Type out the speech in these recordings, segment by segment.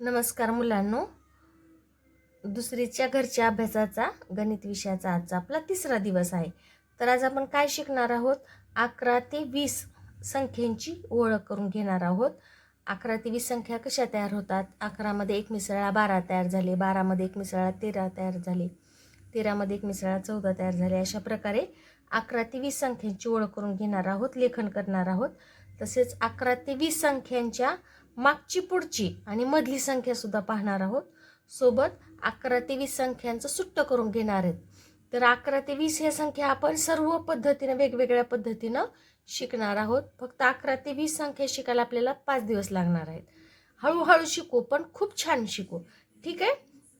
नमस्कार मुलांनो. दुसरीच्या घरच्या अभ्यासाचा गणित विषयाचा आजचा आपला तिसरा दिवस आहे. तर आज आपण काय शिकणार आहोत? अकरा ते वीस संख्यांची ओळख करून घेणार आहोत. अकरा ते वीस संख्या कशा तयार होतात? अकरामध्ये एक मिसळा बारा तयार झाले. बारामध्ये एक मिसळा तेरा तयार झाले. तेरामध्ये एक मिसळा चौदा तयार झाले. अशा प्रकारे अकरा ते वीस संख्यांची ओळख करून घेणार आहोत लेखन करणार आहोत. तसेच अकरा ते वीस संख्यांच्या मागची पुढची आणि मधली संख्या सुद्धा पाहणार आहोत. सोबत अकरा ते वीस संख्यांचं सुट्ट करून घेणार आहेत. तर अकरा ते वीस ह्या संख्या आपण सर्व पद्धतीनं वेगवेगळ्या पद्धतीनं शिकणार आहोत. फक्त अकरा ते वीस संख्या शिकायला आपल्याला पाच दिवस लागणार आहेत. हळूहळू शिकू पण खूप छान शिकू. ठीक आहे?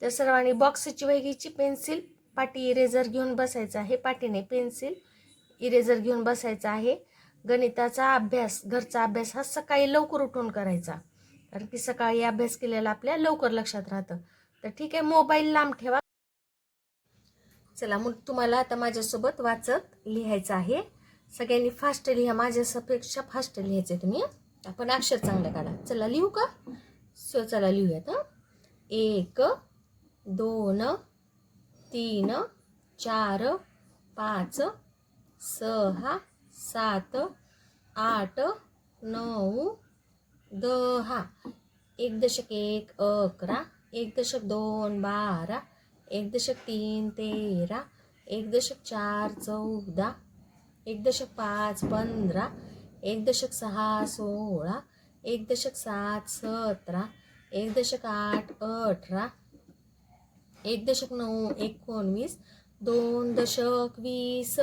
तर सर्वांनी बॉक्सची वही पेन्सिल पाटी इरेझर घेऊन बसायचं आहे. पाटीने पेन्सिल इरेझर घेऊन बसायचं आहे. गणिताचा अभ्यास घरचा अभ्यास हा सकाळी लवकर उठून करायचा. कारण की सकाळी अभ्यास केलेला आपल्या लवकर लक्षात राहतं. तर ठीक आहे मोबाईल लांब ठेवा. चला मग तुम्हाला आता माझ्यासोबत वाचत लिहायचं आहे. सगळ्यांनी फास्ट लिहा माझ्यापेक्षा फास्ट लिहायचं तुम्ही. आपण अक्षर चांगलं काढा. चला लिहू का? सो चला लिहूयात हं. एक दोन तीन चार पाच सहा सात आठ नऊ दहा. एक दशक एक अकरा. एक दशक दोन बारा. एक दशक तीन तेरा. एक दशक चार चौदा. एक दशक पाच पंधरा. एक दशक सहा सोळा. एक दशक सात सतरा. एक दशक आठ अठरा. एक दशक नऊ एकोणवीस. दोन दशक वीस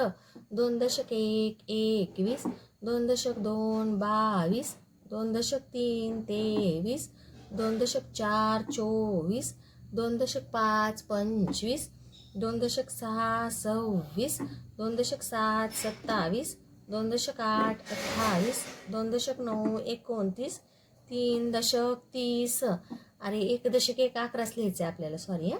दोन दशक एक एकवीस दोन दशक दोन बावीस दोन दशक तीन तेवीस दोन दशक चार चोवीस दोन दशक पाच पंचवीस दोन दशक सहा सव्वीस दोन दशक सात सत्तावीस दोन दशक आठ अठ्ठावीस दोन दशक नऊ एकोणतीस तीन दशक तीस अरे एक दशक एक अकराच लिहायचं आहे आपल्याला सॉरी हां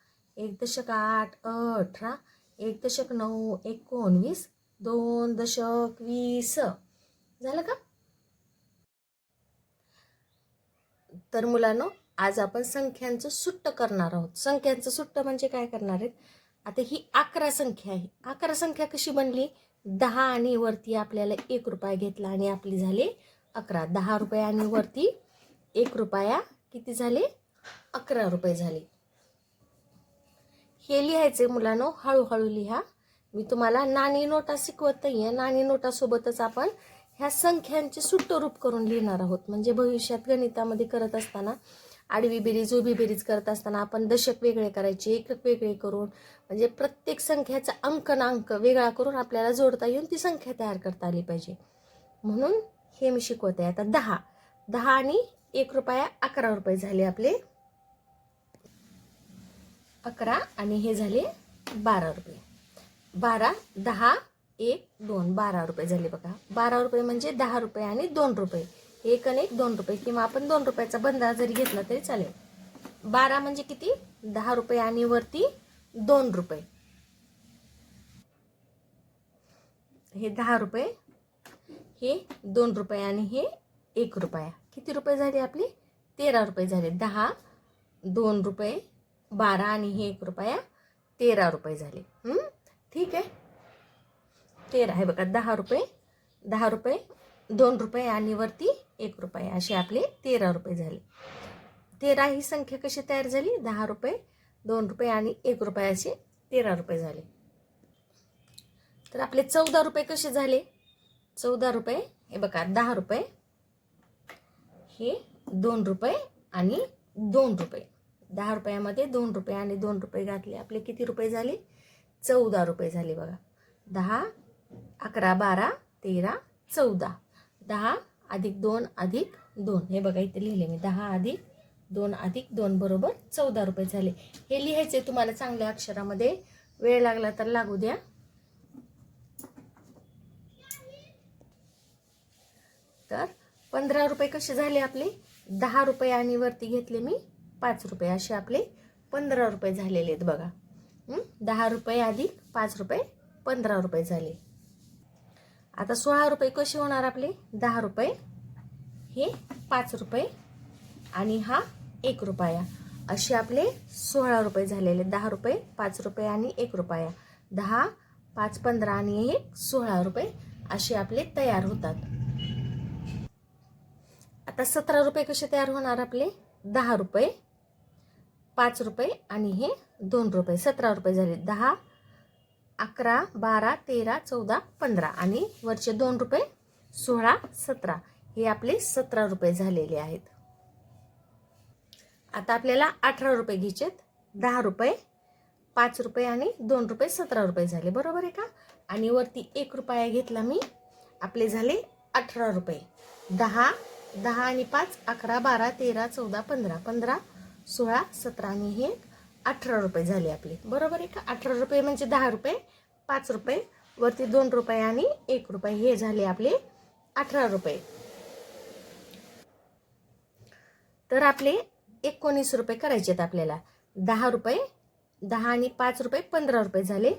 एक दशक आठ अठरा एक दशक नऊ एकोणवीस दोन दशक वीस. झालं का? तर मुलांनो आज आपण संख्यांचं सुट्ट करणार आहोत. संख्यांचं सुट्ट म्हणजे काय करणार आहेत? आता ही अकरा संख्या आहे. अकरा संख्या कशी बनली? दहा आणि वरती आपल्याला एक रुपया घेतला आणि आपली झाली अकरा. दहा रुपये आणि वरती एक रुपया. किती झाले? अकरा रुपये झाले. हे लिहायचे मुलांनो हळूहळू लिहा. मी तुम्हाला नाणी नोटा शिकवत नाही आहे नाणी नोटासोबतच आपण ह्या संख्यांचे सुट्ट रूप करून लिहिणार आहोत. म्हणजे भविष्यात गणितामध्ये करत असताना आडवी बेरीज उभी बेरीज करत असताना आपण दशक वेगळे करायचे एकक वेगळे करून म्हणजे प्रत्येक संख्याचा अंकनांक वेगळा करून आपल्याला जोडता येऊन ती संख्या तयार करता आली पाहिजे. म्हणून हे मी शिकवत आहे आता दहा. दहा आणि एक रुपया अकरा रुपये झाले आपले. अकरा आणि हे झाले बारा रुपये. बारा दहा एक दोन बारा रुपये झाले बघा. बारा रुपये म्हणजे दहा रुपये आणि दोन रुपये. एक आणि एक दोन रुपये किंवा आपण दोन रुपयाचा बंदा जरी घेतला तरी चालेल. बारा म्हणजे किती? दहा रुपये आणि वरती दोन रुपये. हे दहा रुपये हे दोन रुपये आणि हे एक रुपया. किती रुपये झाले आपले? तेरा रुपये झाले. दहा दोन रुपये बारा आणि हे एक रुपया तेरा रुपये झाले. ठीक आहे. तेरा आहे बघा दहा रुपये दहा रुपये दोन रुपये आणि वरती एक रुपये असे आपले तेरा रुपये झाले. तेरा ही संख्या कशी तयार झाली? दहा रुपये दोन रुपये आणि एक रुपये असे तेरा रुपये झाले. तर आपले चौदा रुपये कसे झाले? चौदा रुपये हे बघा दहा रुपये हे दोन रुपये आणि दोन रुपये. दहा रुपयामध्ये दोन रुपये आणि दोन रुपये घातले. आपले किती रुपये झाले? चौदा रुपये झाले बघा. दहा अकरा बारा तेरा चौदा. दहा अधिक दोन अधिक दोन. हे बघा इथे लिहिले मी. दहा अधिक दोन अधिक दोन बरोबर चौदा रुपये झाले. हे लिहायचे तुम्हाला चांगल्या अक्षरामध्ये. वेळ लागला तर लागू द्या. तर पंधरा रुपये कसे झाले आपले? दहा रुपये आणि वरती घेतले मी. पाच रुपये असे आपले पंधरा रुपये झालेले आहेत बघा. दहा रुपये अधिक पाच रुपये पंधरा रुपये झाले. आता सोळा रुपये कसे होणार आपले? दहा रुपये हे पाच रुपये आणि हा एक रुपया. असे आपले सोळा रुपये झालेले दहा रुपये पाच रुपये आणि एक रुपया. दहा पाच पंधरा आणि एक सोळा रुपये असे आपले तयार होतात. आता सतरा रुपये कसे तयार होणार आपले? दहा रुपये पाच रुपये आणि हे दोन रुपये. सतरा रुपये झाले. दहा अकरा बारा तेरा चौदा पंधरा आणि वरचे दोन रुपये सोळा सतरा हे आपले सतरा रुपये झालेले आहेत. आता आपल्याला अठरा रुपये घ्यायचेत. दहा रुपये पाच रुपये आणि दोन रुपये सतरा रुपये झाले. बरोबर आहे का? आणि वरती एक रुपया घेतला मी. आपले झाले अठरा रुपये. दहा दहा आणि पाच अकरा बारा तेरा चौदा पंधरा. पंधरा सोळा सतरा आणि हे अठरा रुपये झाले आपले. बरोबर आहे का? अठरा रुपये म्हणजे दहा रुपये पाच रुपये वरती दोन रुपये आणि एक रुपये हे झाले आपले अठरा रुपये. तर आपले एकोणीस रुपये करायचे आहेत आपल्याला. दहा रुपये दहा आणि पाच रुपये पंधरा रुपये झाले.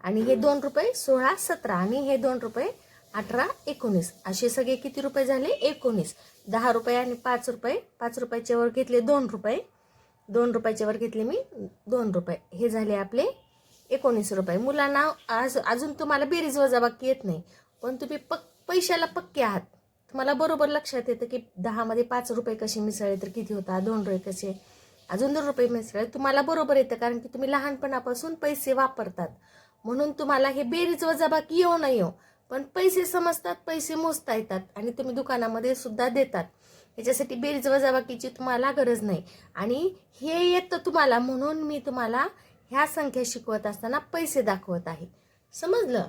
आणि हे दोन रुपये सोळा सतरा आणि हे दोन रुपये अठरा एकोणीस. असे सगळे किती रुपये झाले? एकोणीस. दहा रुपये आणि पाच रुपये पाच रुपयाच्या वर घेतले दोन रुपये. दोन रुपयाच्यावर घेतले मी दोन रुपये. हे झाले आपले एकोणीस रुपये. मुलांना आज अजून तुम्हाला बेरीज वजाबाकी येत नाही पण तुम्ही पक पैशाला पक्के आहात. तुम्हाला बरोबर लक्षात येतं की दहामध्ये पाच रुपये कसे मिसळले तर किती होता दोन रुपये कसे. अजून दोन रुपये मिसळले तुम्हाला बरोबर येतं कारण की तुम्ही लहानपणापासून पैसे वापरतात. म्हणून तुम्हाला हे बेरीज वजाबाकी येऊ नाही येऊ हो. पण पैसे समजतात पैसे मोजता येतात आणि तुम्ही दुकानामध्ये सुद्धा देतात. याच्यासाठी बेरीज वजाबाकीची तुम्हाला गरज नाही. आणि हे येतं तुम्हाला म्हणून मी तुम्हाला ह्या संख्या शिकवत असताना पैसे दाखवत आहे. समजलं?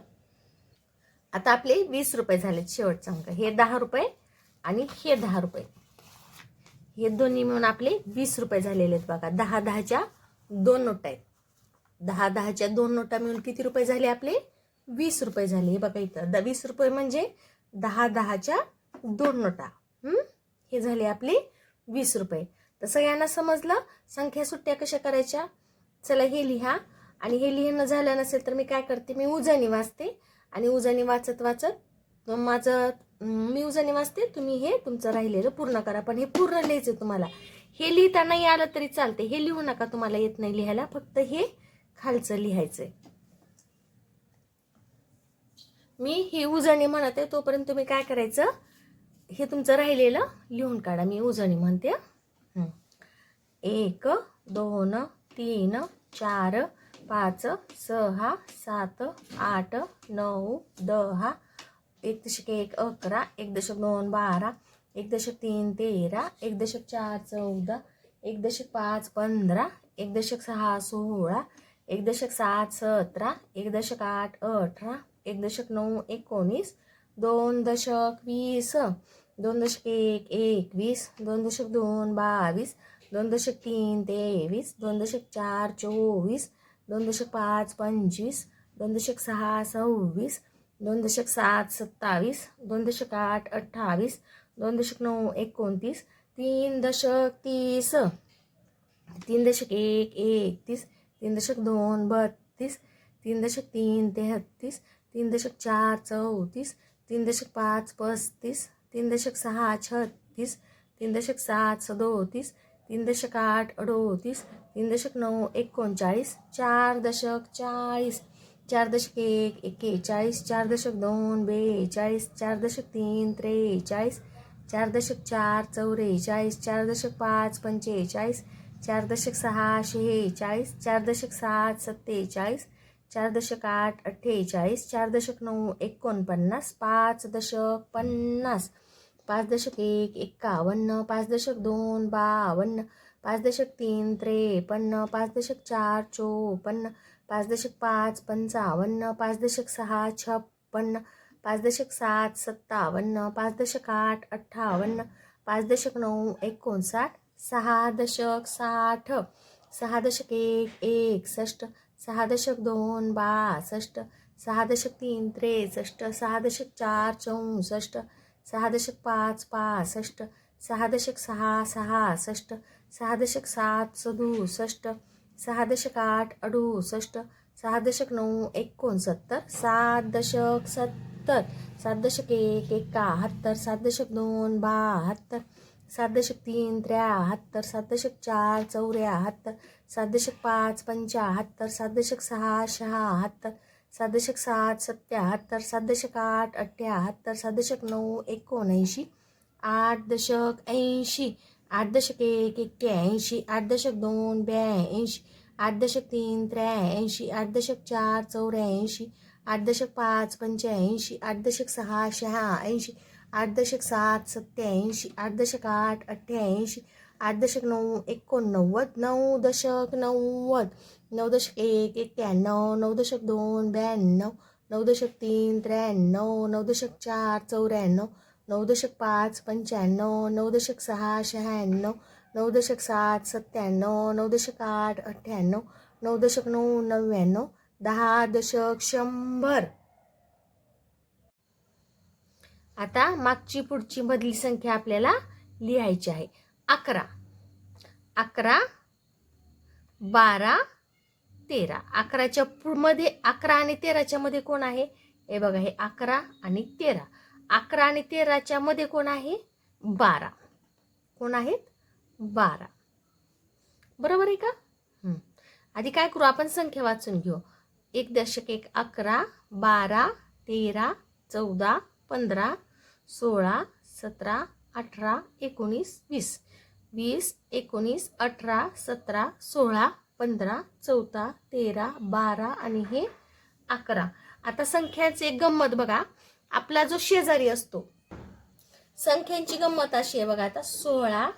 आता आपले वीस रुपये झालेत शेवटचा अंक. हे दहा रुपये आणि हे दहा रुपये. हे दोन्ही मिळून आपले वीस रुपये झालेले आहेत बघा. दहा दहाच्या दोन नोटा आहेत. दहा दहाच्या दोन नोटा मिळून किती रुपये झाले आपले? वीस रुपये झाले. हे बघा इथं. द वीस रुपये म्हणजे दहा दहाच्या दोन नोटा. हे झाले आपले वीस रुपये. तर सगळ्यांना समजलं? संख्या सुट्ट्या कशा करायच्या? चला हे लिहा. आणि हे लिहिणं झालं नसेल तर मी काय करते? मी उजानी वाचते. आणि उजानी वाचत वाचत माझं मी उजानी वाचते तुम्ही हे तुमचं राहिलेलं पूर्ण करा. पण हे पूर्ण लिहायचं तुम्हाला. हे लिहिता नाही आलं तरी चालते हे लिहू नका तुम्हाला येत नाही लिहायला. फक्त हे खालचं लिहायचंय. मी ही म्हणत आहे तोपर्यंत तुम्ही काय करायचं? हे तुमचं राहिलेलं लिहून काढा मी उजळणी म्हणते. एक दोन तीन चार पाच सहा सात आठ नऊ दहा एक दशक एक अकरा एक दशक दोन बारा एक दशक तीन तेरा एक दशक चार चौदा एक दशक पाच पंधरा एक दशक सहा सोळा एक दशक सात सतरा एक दशक आठ अठरा एक दशक नऊ एकोणीस दोन दशक वीस दोन दशक एक एकवीस दोन दशक दोन बावीस दोन दशक तीन तेवीस दोन दशक चार चोवीस दोन दशक पाच पंचवीस दोन दशक सहा सव्वीस दोन दशक सात सत्तावीस दोन दशक आठ अठ्ठावीस दोन दशक नऊ एकोणतीस तीन दशक तीस तीन दशक एक एकतीस तीन दशक दोन बत्तीस तीन दशक तीन तेहत्तीस तीन दशक चार चौतीस तीन दशक पाच पस्तीस. तीन दशक सहा छत्तीस. तीन दशक सात सदोतीस. तीन दशक आठ अडोतीस. तीन दशक नऊ एकोणचाळीस. चार दशक चाळीस. चार दशक एक एक्केचाळीस. चार दशक दोन बेचाळीस. चार दशक तीन त्रेचाळीस. चार दशक चार चौवेचाळीस चार दशक पाच पंचेचाळीस. चार दशक सहा शेहेचाळीस. चार दशक सात सत्तेचाळीस. चार दशक आठ अठ्ठेचाळीस चार दशक नऊ एकोणपन्नास पाच दशक पन्नास पाच दशक एक एक्कावन्न पाच दशक दोन बावन्न पाच दशक तीन त्रेपन्न पाच दशक चार चोपन्न पाच दशक पाच पंचावन्न पाच दशक सहा छप्पन्न पाच दशक सात सत्तावन्न पाच दशक आठ अठ्ठावन्न पाच दशक नऊ एकोणसाठ सहा दशक साठ सहा दशक एक एकसष्ट सहा दशक दोन बासष्ट सहा दशक तीन त्रेसष्ट सहा दशक चार चौसष्ट सहा दशक पाच पासष्ट सहा दशक सहा सहासष्ट सहा दशक सात सदुसष्ट सहा दशक आठ अडुसष्ट सहा दशक नऊ एकोणसत्तर सात दशक सत्तर सात दशक एक एकाहत्तर सात दशक दोन बहात्तर सात दशक तीन त्र्याहत्तर सात दशक चार चौऱ्याहत्तर सात दशक पाच पंचाहत्तर सात दशक सहा शहात्तर सात दशक सात सत्याहत्तर सात दशक आठ अठ्ठ्याहत्तर सात दशक नऊ एकोणऐंशी आठ दशक ऐंशी आठ दशक एक एक्क्याऐंशी आठ दशक दोन ब्याऐंशी आठ दशक तीन त्र्याऐंशी आठ दशक चार चौऱ्याऐंशी आठ दशक पाच पंच्याऐंशी आठ दशक सहा शहाऐंशी आठ दशक सात सत्याऐंशी आठ दशक आठ अठ्ठ्याऐंशी आठ दशक नऊ एकोणनव्वद नऊ दशक नव्वद नऊ दशक एक एक्क्याण्णव नऊ दशक दोन ब्याण्णव नऊ दशक तीन त्र्याण्णव नऊ दशक चार चौऱ्याण्णव नऊ दशक पाच पंच्याण्णव नऊ दशक सहा शहाण्णव नऊ दशक सात सत्त्याण्णव नऊ दशक आठ अठ्ठ्याण्णव नऊ दशक नऊ नव्याण्णव दहा दशक शंभर आता मागची पुढची मधली संख्या आपल्याला लिहायची आहे. अकरा. अकरा बारा तेरा. अकराच्या पु- मध्ये अकरा आणि तेराच्या मध्ये कोण आहे? हे बघा हे अकरा आणि तेरा. अकरा आणि तेराच्या मध्ये कोण आहे? बारा. कोण आहेत? बारा. बरोबर आहे का? आधी काय करू? आपण संख्या वाचून घेऊ. एक दशक एक अकरा बारा तेरा चौदा पंधरा सोळा सतरा अठरा एकोणीस वीस. वीस एकोणीस अठरा सतरा सोळा पंधरा चौदा तेरा बारा आणि हे अकरा. आता संख्याचे एक गंमत बघा. आपला जो शेजारी असतो संख्यांची गंमत अशी आहे बघा. आता सोळा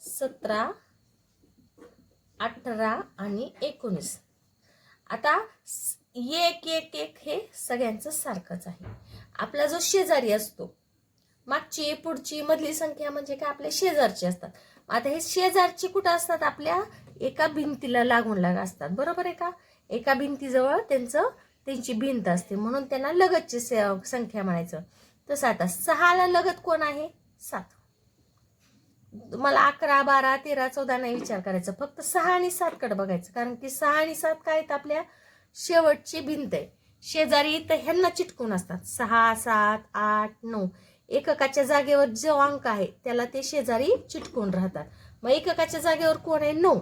सतरा अठरा आणि एकोणीस. आता एक एक एक हे सगळ्यांचं सारखंच आहे. आपला जो शेजारी असतो मागची पुढची मधली संख्या म्हणजे काय? आपल्या शेजारची असतात. आता हे शेजारची कुठं असतात? आपल्या एका भिंतीला लागून लाग असतात. बरोबर आहे का? एका भिंतीजवळ त्यांचं त्यांची भिंत असते. म्हणून त्यांना लगतची से- संख्या म्हणायचं. तसं आता सहाला लगत कोण आहे? सात. मला अकरा बारा तेरा चौदा नाही विचार करायचा. फक्त सहा आणि सातकडे बघायचं. कारण की सहा आणि सात काय आहेत? आपल्या शेवटची भिंत आहे. शेजारी तर ह्यांना चिटकून असतात. सहा सात आठ नऊ. एककाच्या जागेवर जो अंक आहे त्याला ते शेजारी चिटकून राहतात. मग एककाच्या जागेवर कोण आहे? नऊ.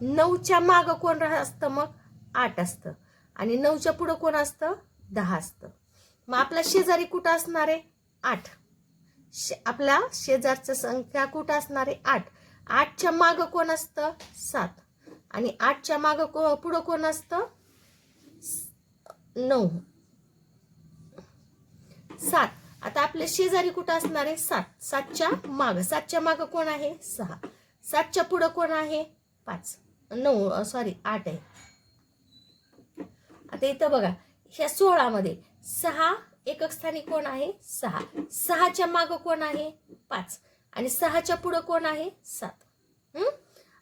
नऊच्या मागं कोण राह असतं मग? आठ असतं. आणि नऊच्या पुढं कोण असतं? दहा असतं. मग आपला शेजारी कुठं असणार आहे? आठ. शे आपला शेजारचं संख्या कुठं असणार आहे? आठ. आठच्या मागं कोण असतं? सात. आणि आठच्या मागं को पुढं कोण असतं? नऊ. सात. आता आपले शेजारी कुठं असणार आहे? सात. सातच्या मागं. सातच्या माग कोण आहे? सहा. सातच्या पुढं कोण आहे? पाच. नऊ सॉरी आठ आहे. आता इथं बघा. ह्या सोळामध्ये सहा एकक स्थानी कोण आहे? सहा. सहाच्या मागं कोण आहे? पाच. आणि सहाच्या पुढं कोण आहे? सात. हम्म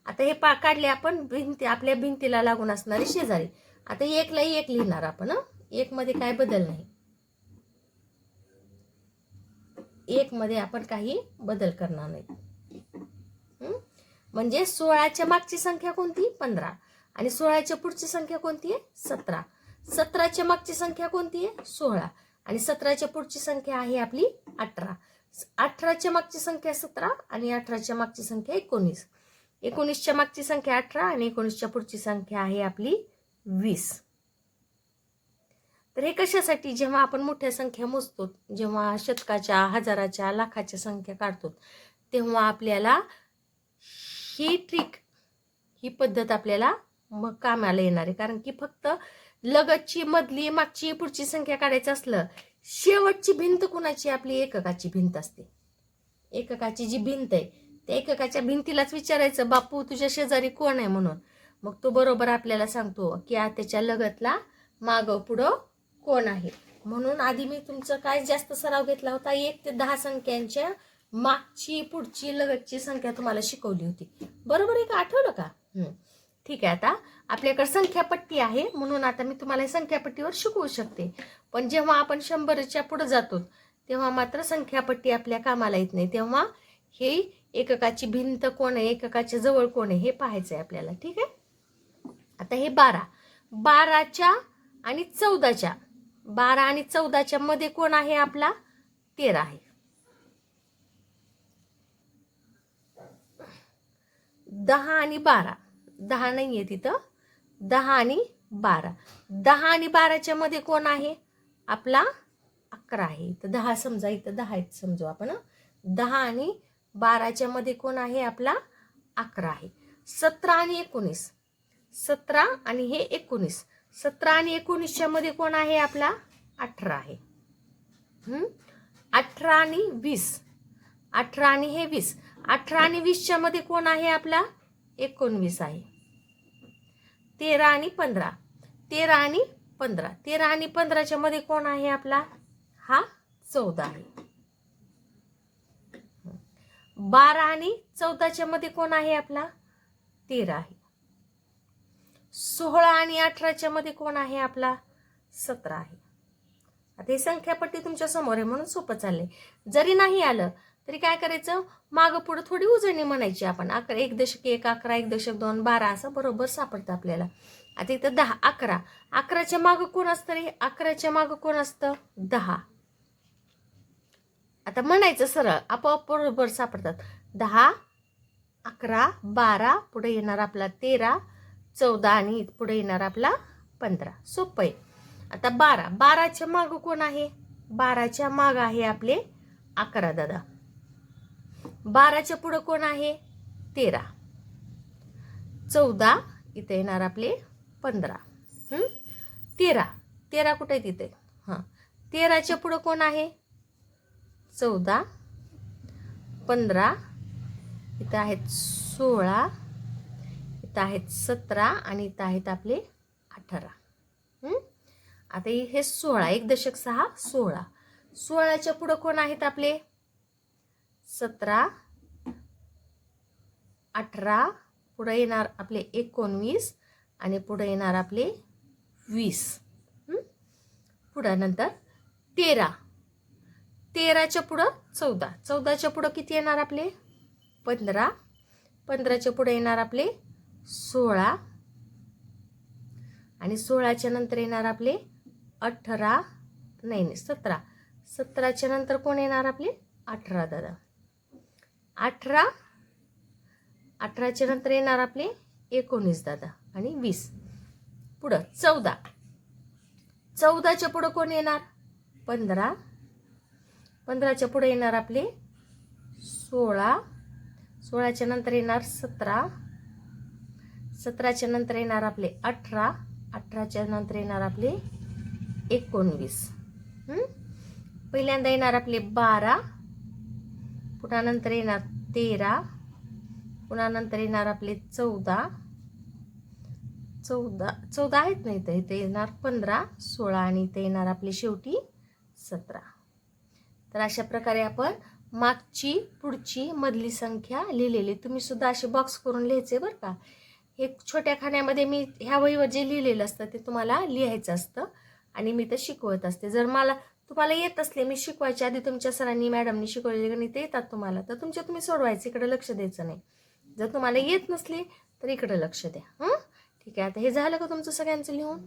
आता हे पा काढले आपण. भिंती आपल्या भिंतीला लागून असणारे शेजारी. आता एकला एक लिहिणार आपण एकमध्ये एक मध्ये काय बदल नाही. एक मध्ये आपण काही बदल करणार नाही. म्हणजे सोळाच्या मागची संख्या कोणती? पंधरा. आणि सोळाच्या पुढची संख्या कोणती आहे? सतरा. सतराच्या मागची संख्या कोणती आहे? सोळा. आणि सतराच्या पुढची संख्या आहे आपली अठरा. अठराच्या मागची संख्या सतरा आणि अठराच्या मागची संख्या एकोणीस. एकोणीसच्या मागची संख्या अठरा आणि एकोणीसच्या पुढची संख्या आहे आपली वीस. तर हे कशासाठी? जेव्हा आपण मोठ्या संख्या मोजतो जेव्हा शतकाच्या हजाराच्या लाखाच्या संख्या काढतो तेव्हा आपल्याला ही ट्रिक ही पद्धत आपल्याला मग कामाला येणार आहे. कारण की फक्त लगतची मधली मागची पुढची संख्या काढायचं असलं शेवटची भिंत कुणाची? आपली एककाची भिंत असते. एककाची जी भिंत आहे त्या एककाच्या भिंतीलाच विचारायचं बापू तुझ्या शेजारी कोण आहे? म्हणून. मग तो बरोबर आपल्याला सांगतो की आत्याच्या लगतला मागं पुढं कोण आहे? म्हणून आधी मी तुमचं काय जास्त सराव घेतला होता? एक ते दहा संख्यांच्या मागची पुढची लगतची संख्या तुम्हाला शिकवली होती. बरोबर एक आठवलं का? ठीक आहे आता आपल्याकडे संख्यापट्टी आहे म्हणून आता मी तुम्हाला संख्यापट्टीवर शिकवू शकते. पण जेव्हा आपण शंभरच्या पुढे जातो तेव्हा मात्र संख्यापट्टी आपल्या कामाला येत नाही. तेव्हा हे एककाची भिंत कोण आहे? एककाच्या जवळ कोण आहे? हे पाहायचं आहे आपल्याला. ठीक आहे? आता हे बारा. बाराच्या आणि चौदाच्या. बारा आणि चौदाच्या मध्ये कोण आहे आपला? तेरा आहे. दहा आणि बारा. दहा नाही आहे तिथं. दहा आणि बारा. दहा आणि बाराच्या मध्ये कोण आहे? आपला अकरा आहे. इथं दहा समजा इथं दहा आहेत समजू आपण दहा आणि बाराच्या मध्ये कोण आहे? आपला अकरा आहे. सतरा आणि एकोणीस. सतरा आणि हे एकोणीस. सतरा आणि एकोणीसच्या मध्ये कोण आहे आपला? अठरा आहे. अठरा आणि वीस. अठरा आणि हे वीस. अठरा आणि वीसच्या मध्ये कोण आहे आपला? एकोणवीस आहे. तेरा आणि पंधरा. तेरा आणि पंधरा. तेरा आणि पंधराच्या मध्ये कोण आहे आपला? हा चौदा आहे. बारा आणि चौदाच्या मध्ये कोण आहे आपला? तेरा आहे. सोळा आणि अठराच्या मध्ये कोण आहे आपला? सतरा आहे. आता ही संख्यापट्टी तुमच्यासमोर आहे म्हणून सोपं चाललंय. जरी नाही आलं तरी काय करायचं? मागं पुढं थोडी उजळणी म्हणायची आपण. अकरा एक दशक एक अकरा एक दशक दोन बारा असं बरोबर सापडतं आपल्याला. आता इथं दहा अकरा. अकराच्या मागं कोण असतं रे? अकराच्या मागं कोण असतं? दहा. आता म्हणायचं सरळ आपोआप बरोबर सापडतात. दहा अकरा बारा पुढे येणार आपला तेरा चौदा आणि पुढे येणार आपला पंधरा. सोपं आहे. आता बारा. बाराच्या मागं कोण आहे? बाराच्या मागं आहे आपले अकरा दादा. बाराच्या पुढं कोण आहे? तेरा. चौदा इथे येणार आपले पंधरा. तेरा. तेरा कुठे आहे तिथे? हां. तेराच्या पुढं कोण आहे? चौदा. पंधरा. इथं आहेत सोळा. इथं आहेत सतरा आणि इथं आहेत आपले अठरा. आता हे- सोळा एक दशक सहा सोळा. सोळाच्या पुढं कोण आहेत आपले? सतरा अठरा पुढं येणार आपले एकोणवीस आणि पुढं येणार आपले वीस. पुढं नंतर तेरा. तेराच्या पुढं चौदा. चौदाच्या पुढं किती येणार आपले? पंधरा. पंधराच्या पुढे येणार आपले सोळा. आणि सोळाच्या नंतर येणार आपले अठरा. नाही नाही सतरा. सतराच्या नंतर कोण येणार आपले? अठरा दादा. अठरा. अठराच्या नंतर येणार आपले एकोणीस दादा आणि वीस. पुढं चौदा. चौदाच्या पुढं कोण येणार? पंधरा. पंधराच्या पुढे येणार आपले सोळा. सोळाच्या नंतर येणार सतरा. सतराच्या नंतर येणार आपले अठरा अठराच्या नंतर येणार आपले एकोणवीस. पहिल्यांदा येणार आपले बारा पुन्हा नंतर येणार तेरा पुन्हा नंतर येणार आपले चौदा. चौदा चौदा आहेत नाही तर इथे येणार पंधरा सोळा आणि इथे येणार आपले शेवटी सतरा. तर अशा प्रकारे आपण मागची पुढची मधली संख्या लिहिलेली. तुम्ही सुद्धा असे बॉक्स करून लिहायचे बरं का. एक छोट्या खाण्यामध्ये मी ह्या वहीवर जे लिहिलेलं असतं ते तुम्हाला लिहायचं असतं आणि मी ते शिकवत असते. जर मला तुम्हाला येत असले मी शिकवायच्या आधी तुमच्या सरांनी मॅडमनी शिकवलेले गणित येतात तुम्हाला. तर तुमच्या तुम्ही सोडवायचं इकडे लक्ष द्यायचं नाही. जर तुम्हाला येत नसले तर इकडे लक्ष द्या. हं? ठीक आहे. आता हे झालं का तुमचं सगळ्यांचं लिहून?